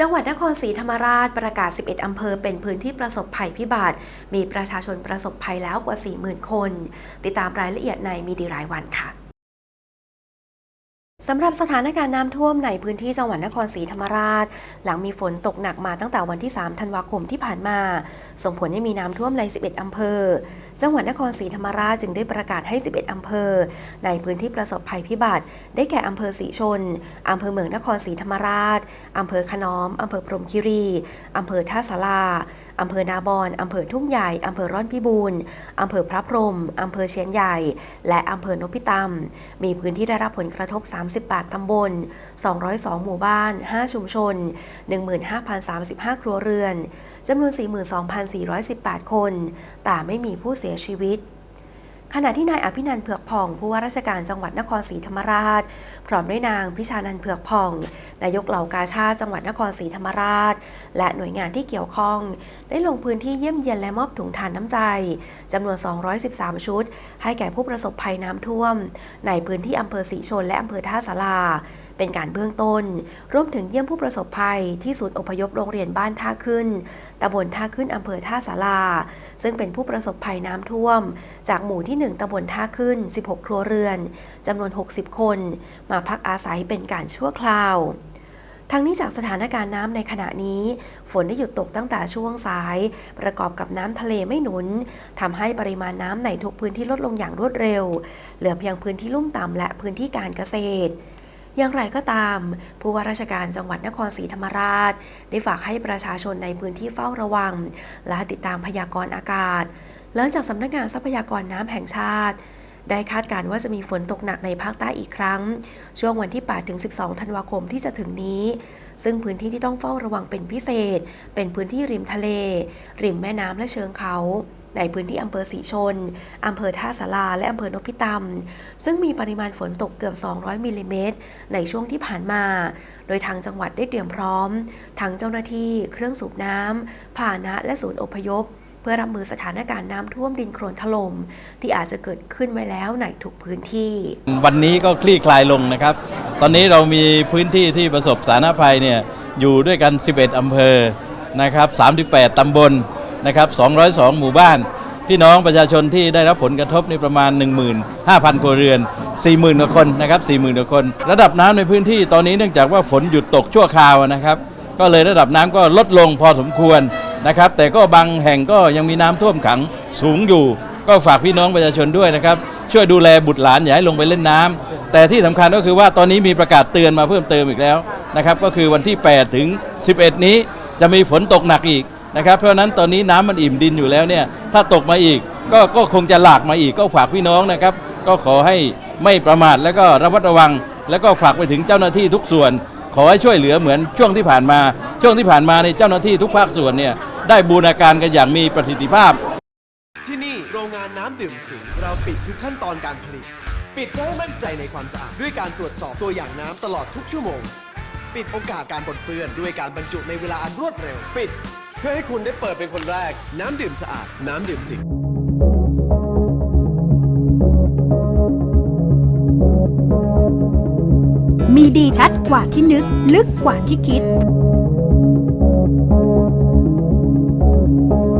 จังหวัดนครศรีธรรมราชประกาศ 11 อำเภอเป็นพื้นที่ประสบภัยพิบัติ มีประชาชนประสบภัยแล้วกว่า 40,000 คน ติดตามรายละเอียดในมีดีรายวันค่ะสำหรับสถานการณ์น้ำท่วมในพื้นที่จังหวัดนครศรีธรรมราช หลังมีฝนตกหนักมาตั้งแต่วันที่ 3 ธันวาคมที่ผ่านมา ส่งผลให้มีน้ำท่วมใน 11 อำเภอจังหวัดนครศรีธรรมราชจึงได้ประกาศให้ 11 อำเภอ ในพื้นที่ประสบภัยพิบัติ ได้แก่อำเภอศรีชน อำเภอเมืองนครศรีธรรมราช อำเภอขนอม อำเภอพรมคีรี อำเภอท่าสาราอำเภอนาบอน อำเภอทุ่งใหญ่ อำเภอร่อนพิบูลอำเภอพระพรหมอำเภอเชียนใหญ่ และอำเภอนพิตำมีพื้นที่ได้รับผลกระทบ 38 ตำบล 202 หมู่บ้าน 5 ชุมชน 15,035 ครัวเรือน จำนวน 42,418 คน แต่ไม่มีผู้เสียชีวิต ขณะที่นายอภินันเผือกผ่องผู้ว่าราชการจังหวัดนครศรีธรรมราช พร้อมด้วยนางพิชานันเผือกผ่อง นายกเหล่ากาชาติจังหวัดนครศรีธรรมราช และหน่วยงานที่เกี่ยวข้อง ได้ลงพื้นที่เยี่ยมเยียนและมอบถุงทานน้ำใจจำนวน 213 ชุด ให้แก่ผู้ประสบภัยน้ำท่วม ในพื้นที่อำเภอศรีชนและอำเภอท่าสารา เป็นการเบื้องต้นรวมถึงเยี่ยมผู้ประสบภัยที่ศูนย์อพยพโรงเรียนบ้านท่าขึ้นตำบลท่าขึ้นอำเภอท่าสาราซึ่งเป็นผู้ประสบภัยน้ำท่วม จากหมู่ที่ 1ตำบลท่าขึ้น 16 ครัวเรือนจำนวน 60 คน มาพักอาศัยเป็นการชั่วคราวทั้งนี้จากสถานการณ์น้ำในขณะนี้ ฝนได้หยุดตกตั้งแต่ช่วงสาย ประกอบกับน้ำทะเลไม่หนุนทำให้ปริมาณน้ำในทุกพื้นที่ลดลงอย่างรวดเร็ว เหลือเพียงพื้นที่ลุ่มต่ำและพื้นที่การเกษตร อย่างไรก็ตาม ผู้ว่าราชการจังหวัดนครศรีธรรมราช ได้ฝากให้ประชาชนในพื้นที่เฝ้าระวัง และติดตามพยากรณ์อากาศ หลังจากสำนักงานทรัพยากรน้ำแห่งชาติ ได้คาดการณ์ว่าจะมีฝนตกหนักในภาคใต้อีกครั้ง ช่วงวันที่ 8-12 ธันวาคมที่จะถึงนี้ซึ่งพื้นที่ที่ต้องเฝ้าระวังเป็นพิเศษ เป็นพื้นที่ริมทะเล ริมแม่น้ำและเชิงเขา ในพื้นที่อำเภอศรีชน อำเภอท่าสาราและอำเภอนพิตำซึ่งมีปริมาณฝนตกเกือบ 200 มิลลิเมตรในช่วงที่ผ่านมา โดยทางจังหวัดได้เตรียมพร้อม ทั้งเจ้าหน้าที่ เครื่องสูบน้ำพานะและศูนย์อพยพ เพื่อรับมือสถานการณ์น้ำท่วมดินโคลนถล่มที่อาจจะเกิดขึ้นไว้แล้วในทุกพื้นที่ วันนี้ก็คลี่คลายลงนะครับ ตอนนี้เรามีพื้นที่ที่ประสบสาธารณภัยเนี่ยอยู่ด้วยกัน 11 อำเภอนะครับ 38 ตำบล นะครับ202 หมู่บ้าน พี่น้องประชาชนที่ได้รับผลกระทบในประมาณ 15,000 ครัวเรือน 40,000กว่าคนนะครับ40,000กว่าคน ระดับน้ำในพื้นที่ตอนนี้เนื่องจากว่าฝนหยุดตกชั่วคราวนะครับ ก็เลยระดับน้ำก็ลดลงพอสมควรนะครับ แต่ก็บางแห่งก็ยังมีน้ำท่วมขังสูงอยู่ ก็ฝากพี่น้องประชาชนด้วยนะครับช่วยดูแลบุตรหลานอย่าให้ลงไปเล่นน้ำแต่ที่สำคัญก็คือว่าตอนนี้มีประกาศเตือนมาเพิ่มเติมอีกแล้วนะครับ ก็คือวันที่ 8 ถึง 11 นี้จะมีฝนตกหนักอีก นะครับเพราะนั้นตอนนี้น้ำมันอิ่มดินอยู่แล้วเนี่ยถ้าตกมาอีกก็ก็คงจะหลากมาอีกก็ฝากพี่น้องนะครับ ก็ขอให้ไม่ประมาทแล้วก็ระมัดระวัง แล้วก็ฝากไปถึงเจ้าหน้าที่ทุกส่วน ขอให้ช่วยเหลือเหมือนช่วงที่ผ่านมา ช่วงที่ผ่านมาในเจ้าหน้าที่ทุกภาคส่วนเนี่ยได้บูรณาการกันอย่างมีประสิทธิภาพ ที่นี่โรงงานน้ำดื่มสิงเราปิดทุกขั้นตอนการผลิต ปิดเพื่อให้มั่นใจในความสะอาดด้วยการตรวจสอบตัวอย่างน้ำตลอดทุกชั่วโมง ปิดโอกาสการปนเปื้อนด้วยการบรรจุในเวลาอันรวดเร็ว ปิด เพื่อให้คุณได้เปิดเป็นคนแรก น้ำดื่มสะอาด น้ำดื่มสิงมีดีชัดกว่าที่นึก ลึกกว่าที่คิด